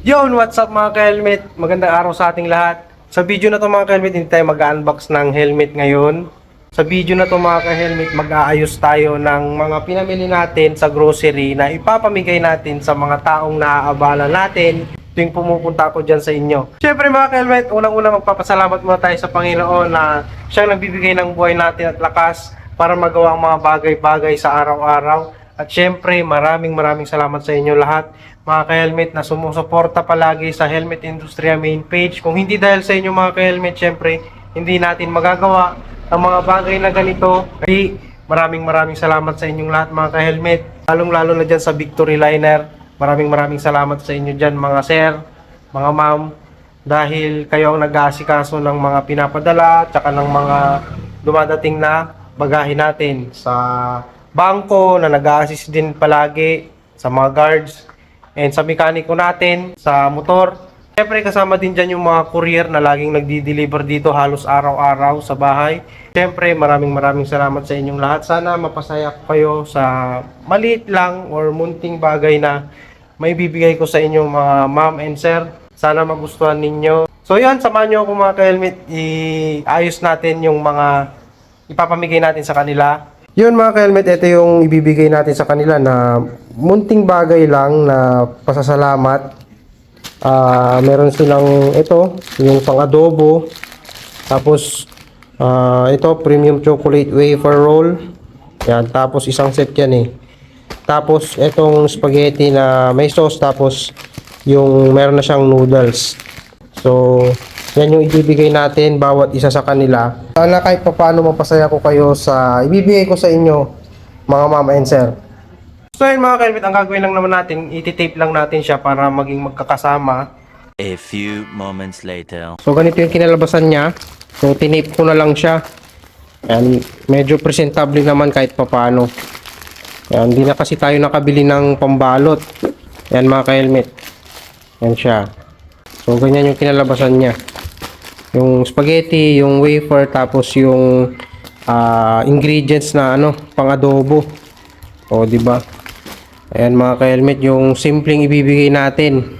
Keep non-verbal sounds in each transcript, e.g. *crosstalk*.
Yon, what's up mga ka-helmet? Magandang araw sa ating lahat. Sa video na to mga ka-helmet, hindi tayo mag-unbox ng helmet ngayon. Sa video na to mga ka-helmet, mag-aayos tayo ng mga pinamili natin sa grocery na ipapamigay natin sa mga taong naaabala natin tuwing pumupunta ako dyan sa inyo. Siyempre mga ka-helmet, unang-una magpapasalamat muna tayo sa Panginoon na siyang nagbibigay ng buhay natin at lakas para magawa ang mga bagay-bagay sa araw-araw. At syempre, maraming maraming salamat sa inyo lahat, mga ka-helmet na sumusuporta palagi sa Helmet Industria main page. Kung hindi dahil sa inyo mga ka-helmet, syempre, hindi natin magagawa ang mga bagay na ganito. Kaya maraming maraming salamat sa inyong lahat mga ka-helmet. Lalong-lalo na dyan sa Victory Liner. Maraming maraming salamat sa inyo dyan mga sir, mga ma'am. Dahil kayo ang nag-aasikaso ng mga pinapadala, tsaka ng mga dumadating na bagahe natin sa bangko na nag-a-assist din palagi sa mga guards and sa mekaniko natin sa motor. Siyempre kasama din dyan yung mga courier na laging nagdi-deliver dito halos araw-araw sa bahay. Siyempre maraming maraming salamat sa inyong lahat. Sana mapasaya kayo sa maliit lang or munting bagay na may bibigay ko sa inyong mga ma'am and sir. Sana magustuhan ninyo. So yan, samahan nyo ako mga ka-helmet. I-ayos natin yung mga ipapamigay natin sa kanila. Yun mga ka-helmet, ito yung ibibigay natin sa kanila na munting bagay lang na pasasalamat. Ah, meron silang ito, yung pang-adobo. Tapos ah, ito premium chocolate wafer roll. Yan, tapos isang set yan eh. Tapos itong spaghetti na may sauce tapos yung meron na siyang noodles. So, yan yung ibibigay natin bawat isa sa kanila. Sana kahit papaano mapasaya ko kayo sa ibibigay ko sa inyo mga mama and sir. So yun mga kalbit, ang gagawin lang naman natin, ititape lang natin siya para maging magkakasama. A few moments later. So ganito yung kinalabasan niya. So tinape ko na lang siya. Yan, medyo presentable naman kahit papaano. Yan, hindi na kasi tayo nakabili ng pambalot. Yan mga ka-helmet. Yan siya. So ganyan yung kinalabasan niya. Yung spaghetti, yung wafer, tapos yung ah, ingredients na ano, pang adobo. O, di ba? Ayan mga ka-helmet, yung simpleng ibibigay natin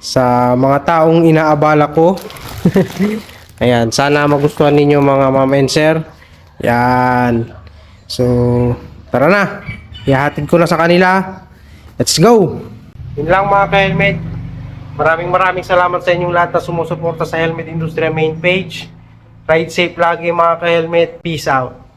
sa mga taong inaabala ko. *laughs* Ayan, sana magustuhan ninyo mga ma'am and sir. Yan. So, tara na. Ihatid ko na sa kanila. Let's go! Yun lang mga ka-helmet. Maraming maraming salamat sa inyong lahat na sumusuporta sa Helmet Industry main page. Ride safe lagi mga ka-helmet. Peace out.